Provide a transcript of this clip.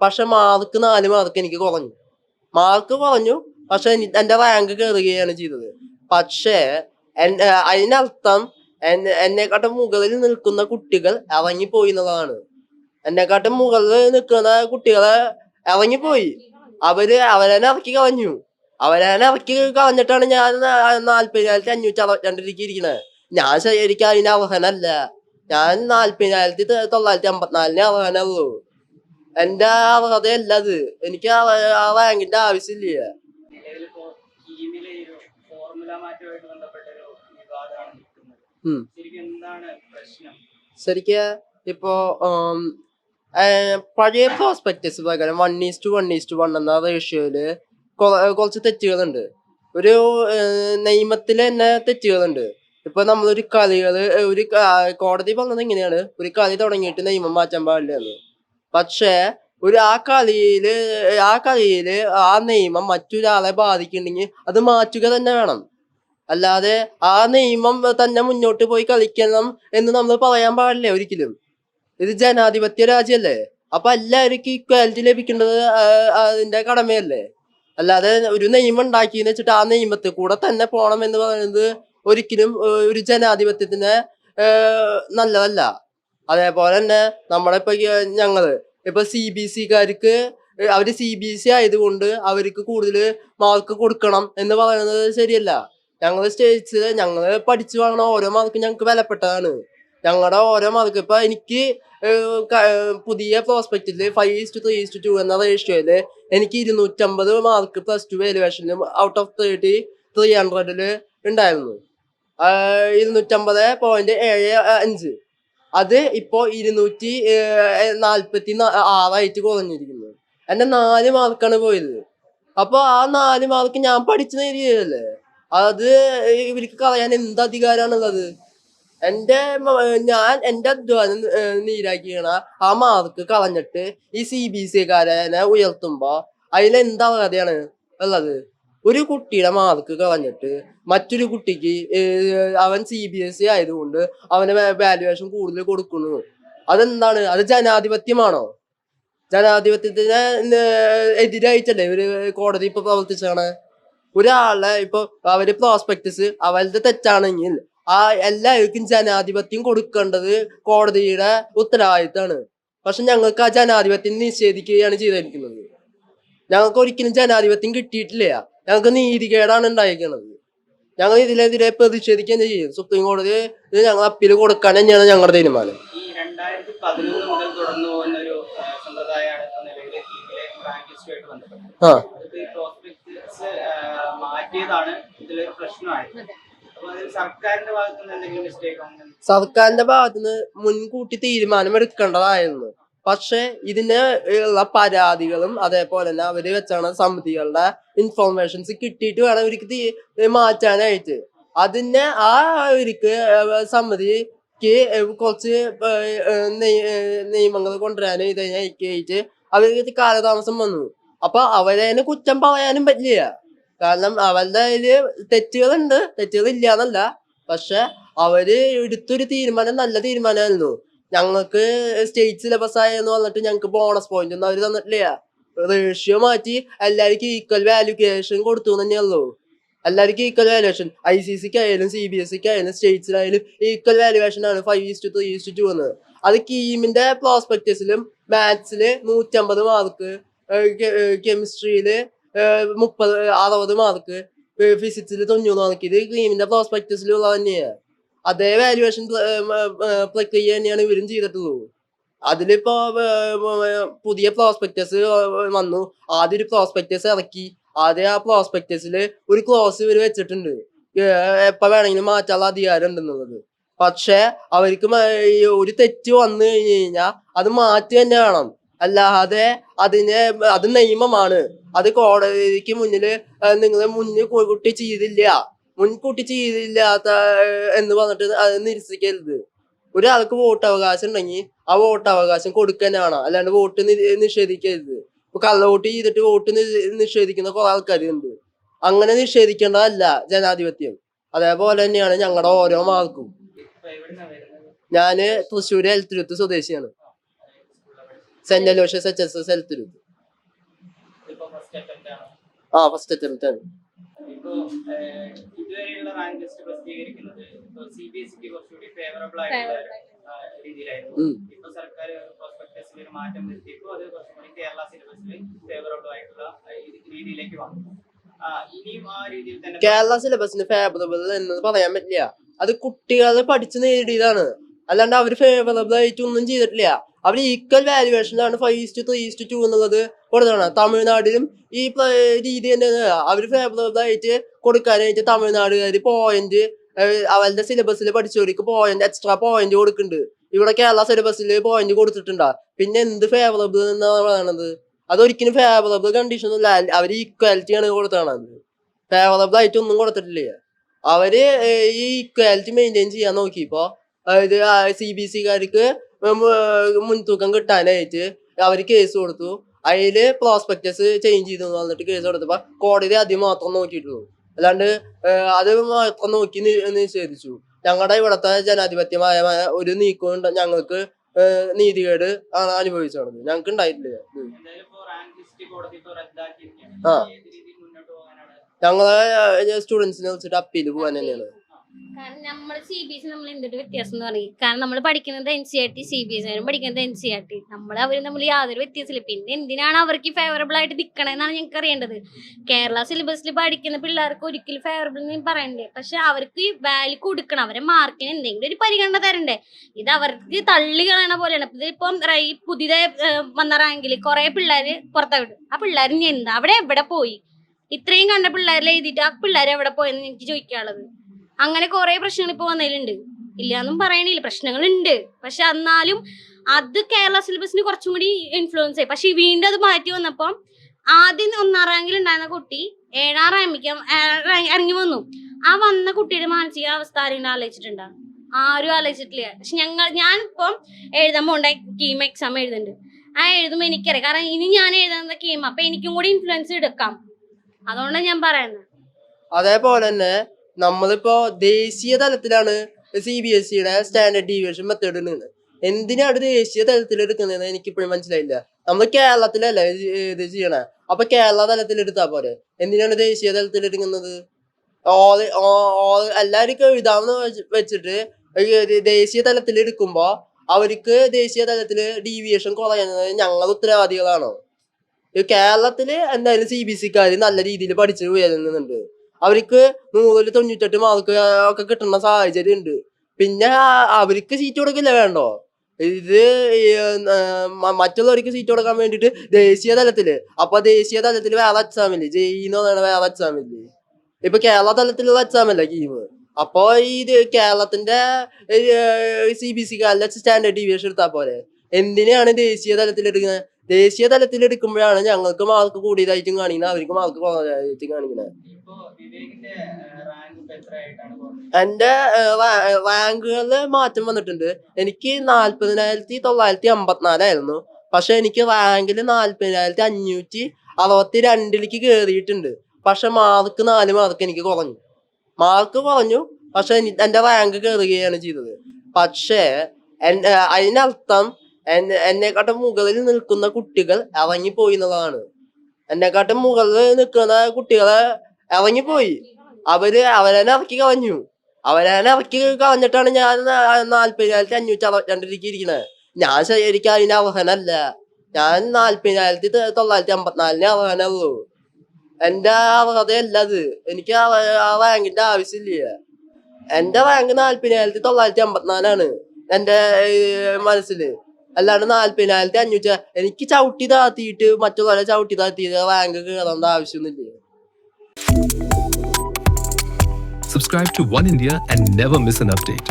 പക്ഷെ മാർക്ക് നാല് മാർക്ക് എനിക്ക് കുറഞ്ഞു. മാർക്ക് കുറഞ്ഞു പക്ഷെ എനി- എന്റെ റാങ്ക് കയറുകയാണ് ചെയ്തത്. പക്ഷേ അതിനർത്ഥം എന്നെക്കാട്ടും മുകളിൽ നിൽക്കുന്ന കുട്ടികൾ ഇറങ്ങിപ്പോയി എന്നതാണ് എന്നെക്കാട്ടും മുകളിൽ നിൽക്കുന്ന കുട്ടികളെ ഇറങ്ങിപ്പോയി. അവർ അവരെന്നെ ഇറക്കി കളഞ്ഞു. അവരെന്നെ ഇറക്കി കളഞ്ഞിട്ടാണ് ഞാൻ നാല്പതിനായിരത്തി അഞ്ഞൂറ്റി അറുപത്തിരണ്ടിലേക്ക് ഇരിക്കണത് ഞാൻ ശരിക്കും അതിന് അർഹനല്ല. ഞാൻ നാല്പതിനായിരത്തി തൊള്ളായിരത്തി അമ്പത്തിനാലിന് അർഹനുള്ളൂ എന്റെ ആ കഥയല്ല അത് എനിക്ക് ആ ആ റാങ്കിന്റെ ആവശ്യമില്ല. ശരിക്ക് ഇപ്പോ പഴയ പ്രോസ്പെക്ടസ് പ്രകാരം one is to one is to one എന്ന റേഷ്യോയിൽ കുറച്ച് തെറ്റുകളുണ്ട്. ഒരു നിയമത്തിൽ തന്നെ തെറ്റുകളുണ്ട്. ഇപ്പൊ നമ്മളൊരു കളികൾ ഒരു കോടതി പറഞ്ഞത് എങ്ങനെയാണ് ഒരു കളി തുടങ്ങിയിട്ട് നിയമം മാറ്റാൻ പാടില്ല എന്ന്. പക്ഷേ ഒരു ആ കളിയിൽ ആ കളിയിൽ ആ നിയമം മറ്റൊരാളെ ബാധിക്കുന്നുണ്ടെങ്കിൽ അത് മാറ്റുക തന്നെ വേണം. അല്ലാതെ ആ നിയമം തന്നെ മുന്നോട്ട് പോയി കളിക്കണം എന്ന് നമ്മൾ പറയാൻ പാടില്ല ഒരിക്കലും. ഇത് ജനാധിപത്യ രാജ്യമല്ലേ? അപ്പൊ എല്ലാവർക്കും ഇക്വാലിറ്റി ലഭിക്കേണ്ടത് അതിന്റെ കടമയല്ലേ? അല്ലാതെ ഒരു നിയമം ഉണ്ടാക്കിയെന്ന് വെച്ചിട്ട് ആ നിയമത്തിൽ കൂടെ തന്നെ പോണം എന്ന് പറയുന്നത് ഒരിക്കലും ഒരു ജനാധിപത്യത്തിന് നല്ലതല്ല. അതേപോലെ തന്നെ നമ്മളിപ്പോ ഇപ്പൊ ഞങ്ങൾ ഇപ്പൊ സി ബി സിക്കാർക്ക് അവർ സി ബി സി ആയതുകൊണ്ട് അവർക്ക് കൂടുതൽ മാർക്ക് കൊടുക്കണം എന്ന് പറയുന്നത് ശരിയല്ല. ഞങ്ങൾ സ്റ്റേറ്റ്സ് ഞങ്ങൾ പഠിച്ചു വാങ്ങണ ഓരോ മാർക്കും ഞങ്ങൾക്ക് വിലപ്പെട്ടതാണ്. ഞങ്ങളുടെ ഓരോ മാർക്ക് ഇപ്പൊ എനിക്ക് പുതിയ പ്രോസ്പെക്റ്റിൽ five is to three is to two എന്ന റേഷ്യോയിൽ എനിക്ക് ഇരുന്നൂറ്റമ്പത് മാർക്ക് പ്ലസ് ടു വാലുവേഷനിലും ഔട്ട് ഓഫ് തേർട്ടി ത്രീ ഹൺഡ്രഡിൽ ഉണ്ടായിരുന്നു. ഇരുന്നൂറ്റമ്പത് പോയിന്റ് ഏഴ് അഞ്ച്. അത് ഇപ്പോ ഇരുന്നൂറ്റി നാൽപ്പത്തി ആറായിട്ട് കുറഞ്ഞിരിക്കുന്നു. എന്റെ നാല് മാർക്കാണ് പോയത്. അപ്പൊ ആ നാല് മാർക്ക് ഞാൻ പഠിച്ചു നേടിയതല്ലേ അത് ഇവർക്ക് കളയാൻ എന്ത് അധികാരമാണുള്ളത് എന്റെ മ- ഞാൻ എന്റെ അധ്വാനം നീരാക്കിയാണ്. ആ മാർക്ക് കളഞ്ഞിട്ട് ഈ സി ബി സി കാരനെ ഉയർത്തുമ്പോ അതിലെന്താ കഥയാണ് ഉള്ളത്? ഒരു കുട്ടിയുടെ മാർക്ക് കളഞ്ഞിട്ട് മറ്റൊരു കുട്ടിക്ക് അവൻ സി ബി എസ് ഇ ആയതുകൊണ്ട് അവന് വാല്യുവേഷൻ കൂടുതൽ കൊടുക്കുന്നു. അതെന്താണ്? അത് ജനാധിപത്യമാണോ? ജനാധിപത്യത്തിന് എതിരായിട്ടല്ലേ ഒരു കോടതി ഇപ്പൊ പ്രവർത്തിച്ചാണ് ഒരാളെ ഇപ്പൊ അവർ പ്രോസ്പെക്ടസ് അവരുടെ തെറ്റാണെങ്കിൽ ആ എല്ലാവർക്കും ജനാധിപത്യം കൊടുക്കേണ്ടത് കോടതിയുടെ ഉത്തരവാദിത്തമാണ്. പക്ഷെ ഞങ്ങൾക്ക് ആ ജനാധിപത്യം നിഷേധിക്കുകയാണ് ചെയ്തിരിക്കുന്നത്. ഞങ്ങൾക്ക് ഒരിക്കലും ജനാധിപത്യം കിട്ടിയിട്ടില്ല. ഞങ്ങൾക്ക് നീതികേടാണ് ഉണ്ടായിരിക്കുന്നത്. ഞങ്ങൾ ഇതിനെതിരെ പ്രതിഷേധിക്കുക തന്നെ ചെയ്യും സുപ്രീം കോടതി ഇത് ഞങ്ങൾ അപ്പീൽ കൊടുക്കാൻ തന്നെയാണ് ഞങ്ങളുടെ തീരുമാനം. ഈ രണ്ടായിരത്തി പതിനൊന്ന് മുതൽ തുടർന്നു പോകുന്ന ഒരു ആ, സർക്കാരിന്റെ ഭാഗത്തുനിന്ന് മുൻകൂട്ടി തീരുമാനം എടുക്കേണ്ടതായിരുന്നു പക്ഷെ ഇതിന് ഉള്ള പരാതികളും അതേപോലെ തന്നെ അവർ വെച്ചാണ് സമിതികളുടെ ഇൻഫോർമേഷൻസ് കിട്ടിയിട്ട് വേണം ഇവർക്ക് തീ- മാറ്റാനായിട്ട്. അതിനെ ആ അവർക്ക് സമിതിക്ക് കുറച്ച് നിയമങ്ങൾ കൊണ്ടുവരാനും ഇതിനായിട്ട് അവർക്ക് കാലതാമസം വന്നു. അപ്പൊ അവരെ കുറ്റം പറയാനും പറ്റില്ല. കാരണം അവരുടെ അതിൽ തെറ്റുകളുണ്ട്. തെറ്റുകൾ ഇല്ല എന്നല്ല പക്ഷെ അവർ എടുത്തൊരു തീരുമാനം നല്ല തീരുമാനമായിരുന്നു. ഞങ്ങൾക്ക് സ്റ്റേറ്റ് സിലബസ് ആയെന്ന് പറഞ്ഞിട്ട് ഞങ്ങൾക്ക് ബോണസ് പോയിന്റ് ഒന്നും അവർ തന്നിട്ടില്ല. റേഷ്യോ മാറ്റി എല്ലാവർക്കും ഈക്വൽ വാല്യുക്കേഷൻ കൊടുത്തു തന്നെയുള്ളൂ എല്ലാവർക്കും ഈക്വൽ വാല്യുവേഷൻ ഐ സി സിക്ക് ആയാലും സി ബി എസ് സിക്ക് ആയാലും സ്റ്റേറ്റ്സിലായാലും ഈക്വൽ വാല്യുവേഷൻ ആണ് five is to three is to two എന്ന്. അത് കീമിന്റെ പ്രോസ്പെക്ടസിലും മാത്സിൽ നൂറ്റമ്പത് മാർക്ക് കെമിസ്ട്രിയിൽ മുപ്പത് അറുപത് മാർക്ക് ഫിസിക്സിൽ തൊണ്ണൂറ് മാർക്ക് ഇത് കീമിന്റെ പ്രോസ്പെക്ടസിലുള്ള തന്നെയാണ് അതേ വാല്യുവേഷൻ പ്രക്രിയ തന്നെയാണ് ഇവരും ചെയ്തിട്ടുള്ളൂ അതിലിപ്പോ പുതിയ പ്രോസ്പെക്ടസ് വന്നു. ആദ്യം ഒരു പ്രോസ്പെക്ടസ് ഇറക്കി. ആദ്യം ആ പ്രോസ്പെക്ടസിൽ ഒരു ക്ലോസ് ഇവർ വെച്ചിട്ടുണ്ട്. എപ്പ വേണമെങ്കിലും മാറ്റാനുള്ള അധികാരം ഉണ്ടെന്നുള്ളത്. പക്ഷെ അവർക്ക് ഒരു തെറ്റ് വന്നു കഴിഞ്ഞു കഴിഞ്ഞാൽ അത് മാറ്റി തന്നെ വേണം. അല്ലാതെ അതിനെ അത് നിയമമാണ്. അത് കോടതിക്ക് മുന്നിൽ നിങ്ങൾ മുന്നിൽ കുട്ടി ചെയ്തില്ല. മുൻകൂട്ടി ചെയ്തില്ലാത്ത എന്ന് പറഞ്ഞിട്ട് അത് നിരസിക്കരുത്. ഒരാൾക്ക് വോട്ട് അവകാശം ഉണ്ടെങ്കിൽ ആ വോട്ട് അവകാശം കൊടുക്കാനാണ്. അല്ലാണ്ട് വോട്ട് നിഷേധിക്കരുത്. ഇപ്പൊ കള്ള വോട്ട് ചെയ്തിട്ട് വോട്ട് നിഷേധിക്കുന്ന കുറെ ആൾക്കാരുണ്ട്. അങ്ങനെ നിഷേധിക്കേണ്ടതല്ല ജനാധിപത്യം. അതേപോലെ തന്നെയാണ് ഞങ്ങളുടെ ഓരോ മാർക്കും. ഞാൻ തൃശ്ശൂര് എൽത്തുരുത്ത് സ്വദേശിയാണ്. Saint Aloysius H S S Elthuruth. ആ ഫസ്റ്റ് അറ്റംപ്റ്റ് ആണ് ഇതുവരെയുള്ള റാങ്ക് ലിസ്റ്റ് പ്രസിദ്ധീകരിക്കുന്നത് സി ബി എസ് സിക്ക് കുറച്ചുകൂടി ഫേവറബിൾ ആയിട്ടുള്ള രീതിയിലായിരുന്നു. ഇപ്പൊ സർക്കാർ പ്രോസ്പെക്ടസിൽ ഒരു മാറ്റം വരുത്തിയപ്പോൾ അത് കുറച്ചുകൂടി കേരള സിലബസിൽ ഫേവറബിൾ ആയിട്ടുള്ള രീതിയിലേക്ക് വന്നു. ഇനിയും ആ രീതിയിൽ തന്നെ കേരള സിലബസിന് ഫേവറബിൾ എന്ന് പറയാൻ പറ്റില്ല. അത് കുട്ടികൾ പഠിച്ച് നേടിയതാണ്. അല്ലാണ്ട് അവർ ഫേവറബിൾ ആയിട്ട് ഒന്നും ചെയ്തിട്ടില്ല. അവർ equal വാല്യുവേഷനിലാണ് five is to three is to two എന്നുള്ളത് കൊടുത്തതാണ് തമിഴ്നാട്ടിലും ഈ രീതി തന്നെ അവർ ഫേവറബിൾ ആയിട്ട് കൊടുക്കാനായിട്ട് തമിഴ്നാടുകാർ പോയിന്റ് അവരുടെ സിലബസിൽ പഠിച്ചവർക്ക് പോയിന്റ് എക്സ്ട്രാ പോയിന്റ് കൊടുക്കുന്നുണ്ട്. ഇവിടെ കേരള സിലബസിൽ പോയിന്റ് കൊടുത്തിട്ടുണ്ടാ. പിന്നെ എന്ത് ഫേവറബിൾ എന്നാണ് പറയണത്? അതൊരിക്കലും ഫേവറബിൾ കണ്ടീഷൻ അല്ല അവർ ഈക്വാലിറ്റി ആണ് കൊടുത്തത് ഫേവറബിൾ ആയിട്ട് ഒന്നും കൊടുത്തിട്ടില്ല? അവർ ഈ ഈക്വാലിറ്റി മെയിന്റെയിൻ ചെയ്യാൻ നോക്കി. നോക്കിയപ്പോ അതായത് സി ബി സിക്കാർക്ക് മുൻതൂക്കം കിട്ടാനായിട്ട് അവർ കേസ് കൊടുത്തു. അതിൽ പ്രോസ്പെക്ടസ് ചേഞ്ച് ചെയ്തു വന്നിട്ട് കേസ് കൊടുത്തപ്പോ കോടതി ആദ്യം മാത്രം നോക്കിയിട്ടുള്ളൂ. അല്ലാണ്ട് അത് മാത്രം നോക്കി നിഷേധിച്ചു. ഞങ്ങളുടെ ഇവിടുത്തെ ജനാധിപത്യമായ ഒരു നീക്കവും ഞങ്ങൾക്ക് നീതികേട് ആണ് അനുഭവിച്ചു നടന്നത് ഞങ്ങൾക്ക് ഉണ്ടായിട്ടില്ല ആ. ഞങ്ങളെ സ്റ്റുഡൻസിനെ വെച്ചിട്ട് അപ്പീൽ പോകാൻ തന്നെയാണ്. കാരണം നമ്മൾ സി ബി എസ് നമ്മൾ എന്തൊരു വ്യത്യാസം എന്ന് പറയും. കാരണം നമ്മൾ പഠിക്കുന്നത് N C R T C B S ആരും പഠിക്കുന്നത് എൻ സി ആർ ടി നമ്മൾ അവരും തമ്മിൽ യാതൊരു വ്യത്യാസമില്ല. പിന്നെ എന്തിനാണ് അവർക്ക് ഫേവറബിൾ ആയിട്ട് നിൽക്കണമെന്നാണ് ഞങ്ങൾക്ക് അറിയേണ്ടത്. കേരള സിലബസിൽ പഠിക്കുന്ന പിള്ളേർക്ക് ഒരിക്കലും ഫേവറബിൾ എന്ന് പറയണ്ടേ പക്ഷെ അവർക്ക് വാല്യൂ കൊടുക്കണം. അവരെ മാർക്കിന് എന്തെങ്കിലും ഒരു പരിഗണന തരണ്ടേ. ഇത് അവർക്ക് തള്ളി കളയണ പോലെയാണ്. ഇതിപ്പം പുതിയതായി ഏർ വന്ന റാങ്കിൽ കുറെ പിള്ളേർ പുറത്തെ വിടും ആ പിള്ളേർ ഇനി എന്താ? അവിടെ എവിടെ പോയി? ഇത്രയും കണ്ട പിള്ളേരെ എഴുതിയിട്ട് ആ പിള്ളേർ എവിടെ പോയെന്ന് എനിക്ക് ചോദിക്കാനുള്ളത്. അങ്ങനെ കുറെ പ്രശ്നങ്ങൾ ഇപ്പൊ വന്നതിലുണ്ട് ഇല്ലാന്നും പറയണില്ല. പ്രശ്നങ്ങളുണ്ട്. പക്ഷെ എന്നാലും അത് കേരള സിലബസിന് കുറച്ചും കൂടി ഇൻഫ്ലുവൻസ് ആയി. പക്ഷെ വീണ്ടും അത് മാറ്റി വന്നപ്പോൾ ആദ്യം ഒന്നാം റാങ്കിൽ ഉണ്ടായിരുന്ന കുട്ടി ഏഴാം റാമിക്ക് ഇറങ്ങി വന്നു. ആ വന്ന കുട്ടിയുടെ മാനസികാവസ്ഥ ആരെങ്കിലും ആലോചിച്ചിട്ടുണ്ടോ? ആരും ആലോചിച്ചിട്ടില്ല. പക്ഷെ ഞങ്ങൾ ഞാൻ ഇപ്പം എഴുതാൻ പോണ്ട കീം എക്സാം എഴുതുന്നുണ്ട്. ആ എഴുതുമ്പോൾ എനിക്കറിയാം. കാരണം ഇനി ഞാൻ എഴുതുന്ന കീം അപ്പൊ എനിക്കും കൂടി ഇൻഫ്ലുവൻസ് എടുക്കാം. അതുകൊണ്ടാണ് ഞാൻ പറയുന്നത് അതേപോലെ തന്നെ നമ്മളിപ്പോ ദേശീയ തലത്തിലാണ് സി ബി എസ് സിയുടെ സ്റ്റാൻഡേർഡ് ഡീവിയേഷൻ മെത്തേഡ് എടുക്കുന്നത് എന്തിനാണ് ദേശീയ തലത്തിൽ എടുക്കുന്നത് എനിക്ക് ഇപ്പോഴും മനസ്സിലായില്ല. നമ്മൾ കേരളത്തിലല്ലേ ഇത് ചെയ്യണേ? അപ്പൊ കേരള തലത്തിൽ എടുത്താ പോരെ. എന്തിനാണ് ദേശീയ തലത്തിൽ എടുക്കുന്നത്? എല്ലാവർക്കും എഴുതാമെന്ന് വെച്ചിട്ട് ദേശീയ തലത്തിൽ എടുക്കുമ്പോ അവർക്ക് ദേശീയ തലത്തിൽ ഡീവിയേഷൻ കുറയുന്നത് ഞങ്ങൾ ഉത്തരവാദികളാണോ? കേരളത്തിൽ എന്തായാലും സി ബി സിക്കാര് നല്ല രീതിയിൽ പഠിച്ചു ഉയരുന്നുണ്ട്. അവർക്ക് നൂറിൽ തൊണ്ണൂറ്റെട്ട് മാർക്ക് ഒക്കെ കിട്ടുന്ന സാഹചര്യം ഉണ്ട് പിന്നെ അവർക്ക് സീറ്റ് കൊടുക്കില്ല വേണ്ടോ? ഇത് മറ്റുള്ളവർക്ക് സീറ്റ് കൊടുക്കാൻ വേണ്ടിട്ട് ദേശീയ തലത്തിൽ. അപ്പൊ ദേശീയ തലത്തിൽ വേറെ എക്സാം ഇല്ലേ? ജെഇ എന്ന് പറയുന്ന വേറെ എക്സാം ഇല്ലേ? ഇപ്പൊ കേരള തലത്തിലുള്ള എക്സാം അല്ല കീം അപ്പൊ ഇത് കേരളത്തിന്റെ സി ബി സിക്കാരുടെ സ്റ്റാൻഡേർഡ് ഡീവിയേഷൻ എടുത്താൽ പോലെ എന്തിനാണ് ദേശീയ തലത്തിൽ എടുക്കുന്നത് ദേശീയ തലത്തിൽ എടുക്കുമ്പോഴാണ് ഞങ്ങൾക്ക് മാർക്ക് കൂടിയതായിട്ടും കാണിക്കുന്നത് അവർക്ക് മാർക്ക് കുറഞ്ഞതായിട്ടും കാണിക്കുന്നത് എന്റെ റാങ്കുകളിൽ മാറ്റം വന്നിട്ടുണ്ട് എനിക്ക് നാല്പതിനായിരത്തി തൊള്ളായിരത്തി അമ്പത്തിനാലായിരുന്നു പക്ഷെ എനിക്ക് റാങ്കിൽ നാല്പതിനായിരത്തി അഞ്ഞൂറ്റി അറുപത്തി രണ്ടിലേക്ക് കയറിയിട്ടുണ്ട് പക്ഷെ മാർക്ക് നാല് മാർക്ക് എനിക്ക് കുറഞ്ഞു. മാർക്ക് കുറഞ്ഞു പക്ഷെ എനി- എന്റെ റാങ്ക് കയറുകയാണ് ചെയ്തത്. പക്ഷേ അതിനർത്ഥം എന്നെ എന്നെക്കാട്ടും മുകളിൽ നിൽക്കുന്ന കുട്ടികൾ ഇറങ്ങിപ്പോയി എന്നുള്ളതാണ്. എന്നെക്കാട്ടും മുകളിൽ നിൽക്കുന്ന കുട്ടികളെ ഇറങ്ങിപ്പോയി അവർ അവരെന്നെ ഇറക്കി കളഞ്ഞു. അവരെന്നെ ഇറക്കി കളഞ്ഞിട്ടാണ് ഞാൻ നാല്പതിനായിരത്തി അഞ്ഞൂറ്റി അറുപത്തിരണ്ടിലേക്ക് ഇരിക്കുന്നത് ഞാൻ ശരിക്കും അതിന് അർഹനല്ല. ഞാൻ നാല്പതിനായിരത്തി തൊള്ളായിരത്തി അമ്പത്തിനാലിന് അർഹനുള്ളൂ എന്റെ അർഹതയല്ല അത്. എനിക്ക് ആ റാങ്കിന്റെ ആവശ്യമില്ല. എന്റെ റാങ്ക് നാല്പതിനായിരത്തി തൊള്ളായിരത്തി അമ്പത്തിനാലാണ് എന്റെ മനസ്സിൽ. അല്ലാണ്ട് നാല്പതിനായിരത്തി അഞ്ഞൂറ്റി എനിക്ക് ചവിട്ടി താത്തിയിട്ട് മറ്റുള്ളവരെ ചവിട്ടി താത്തിയിട്ട് റാങ്ക് കയറേണ്ട ആവശ്യമൊന്നുമില്ല Subscribe to One India and never miss an update.